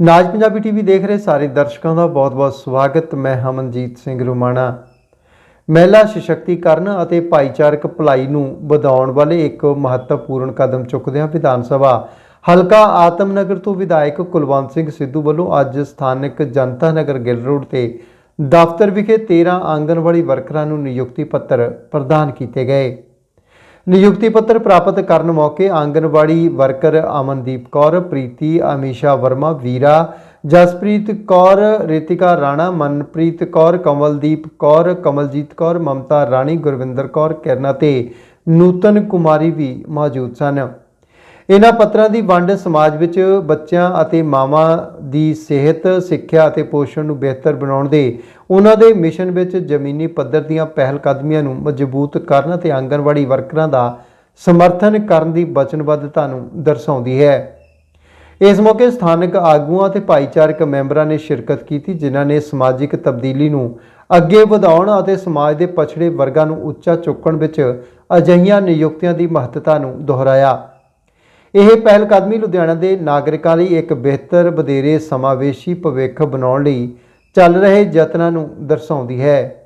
ਨਾਜ Punjabi TV ਦੇਖ ਰਹੇ ਸਾਰੇ ਦਰਸ਼ਕਾਂ ਦਾ ਬਹੁਤ-ਬਹੁਤ ਸਵਾਗਤ। ਮੈਂ ਹਮਨਜੀਤ ਸਿੰਘ ਰੁਮਾਣਾ। ਮਹਿਲਾ ਸਸ਼ਕਤੀਕਰਨ ਅਤੇ ਭਾਈਚਾਰਕ ਭਲਾਈ ਨੂੰ ਵਧਾਉਣ ਵਾਲੇ ਇੱਕ ਮਹੱਤਵਪੂਰਨ ਕਦਮ ਚੁੱਕਦਿਆਂ ਵਿਧਾਨ ਸਭਾ, ਹਲਕਾ ਆਤਮਨਗਰ ਤੋਂ ਵਿਧਾਇਕ ਕੁਲਵੰਤ ਸਿੰਘ ਸਿੱਧੂ ਵੱਲੋਂ ਅੱਜ ਸਥਾਨਕ ਜਨਤਾ ਨਗਰ ਗਿੱਲ ਰੋਡ ਤੇ ਦਫ਼ਤਰ ਵਿਖੇ 13 ਆਂਗਨਵਾੜੀ ਵਰਕਰਾਂ ਨੂੰ ਨਿਯੁਕਤੀ ਪੱਤਰ ਪ੍ਰਦਾਨ ਕੀਤੇ ਗਏ। ਨਿਯੁਕਤੀ ਪੱਤਰ ਪ੍ਰਾਪਤ ਕਰਨ ਮੌਕੇ ਆਂਗਨਵਾੜੀ ਵਰਕਰ ਅਮਨਦੀਪ ਕੌਰ, ਪ੍ਰੀਤੀ ਅਮੀਸ਼ਾ ਵਰਮਾ, ਵੀਰਾ ਜਸਪ੍ਰੀਤ ਕੌਰ, ਰਿਤਿਕਾ ਰਾਣਾ, ਮਨਪ੍ਰੀਤ ਕੌਰ, ਕਮਲਦੀਪ ਕੌਰ, ਕਮਲਜੀਤ ਕੌਰ, ਮਮਤਾ ਰਾਣੀ, ਗੁਰਵਿੰਦਰ ਕੌਰ, ਕਿਰਨ ਅਤੇ ਨੂਤਨ ਕੁਮਾਰੀ ਵੀ ਮੌਜੂਦ ਸਨ। ਇਹਨਾਂ ਪੱਤਰਾਂ ਦੀ ਵੰਡ ਸਮਾਜ ਵਿੱਚ ਬੱਚਿਆਂ ਅਤੇ ਮਾਵਾਂ ਦੀ ਸਿਹਤ, ਸਿੱਖਿਆ ਅਤੇ ਪੋਸ਼ਣ ਨੂੰ ਬਿਹਤਰ ਬਣਾਉਣ ਦੇ ਉਹਨਾਂ ਦੇ ਮਿਸ਼ਨ ਵਿੱਚ ਜ਼ਮੀਨੀ ਪੱਧਰ ਦੀਆਂ ਪਹਿਲ ਕਦਮੀਆਂ ਨੂੰ ਮਜ਼ਬੂਤ ਕਰਨ ਅਤੇ ਆਂਗਨਵਾੜੀ ਵਰਕਰਾਂ ਦਾ ਸਮਰਥਨ ਕਰਨ ਦੀ ਵਚਨਬੱਧਤਾ ਨੂੰ ਦਰਸਾਉਂਦੀ ਹੈ। ਇਸ ਮੌਕੇ ਸਥਾਨਕ ਆਗੂਆਂ ਅਤੇ ਭਾਈਚਾਰਕ ਮੈਂਬਰਾਂ ਨੇ ਸ਼ਿਰਕਤ ਕੀਤੀ, ਜਿਨ੍ਹਾਂ ਨੇ ਸਮਾਜਿਕ ਤਬਦੀਲੀ ਨੂੰ ਅੱਗੇ ਵਧਾਉਣ ਅਤੇ ਸਮਾਜ ਦੇ ਪਛੜੇ ਵਰਗਾਂ ਨੂੰ ਉੱਚਾ ਚੁੱਕਣ ਵਿੱਚ ਅਜਿਹੀਆਂ ਨਿਯੁਕਤੀਆਂ ਦੀ ਮਹੱਤਤਾ ਨੂੰ ਦੁਹਰਾਇਆ। ਇਹ ਪਹਿਲ ਕਦਮੀ ਲੁਧਿਆਣਾ ਦੇ ਨਾਗਰਿਕਾਂ ਲਈ ਇੱਕ ਬਿਹਤਰ, ਵਧੇਰੇ ਸਮਾਵੇਸ਼ੀ ਭਵਿੱਖ ਬਣਾਉਣ ਲਈ ਚੱਲ ਰਹੇ ਯਤਨਾਂ ਨੂੰ ਦਰਸਾਉਂਦੀ ਹੈ।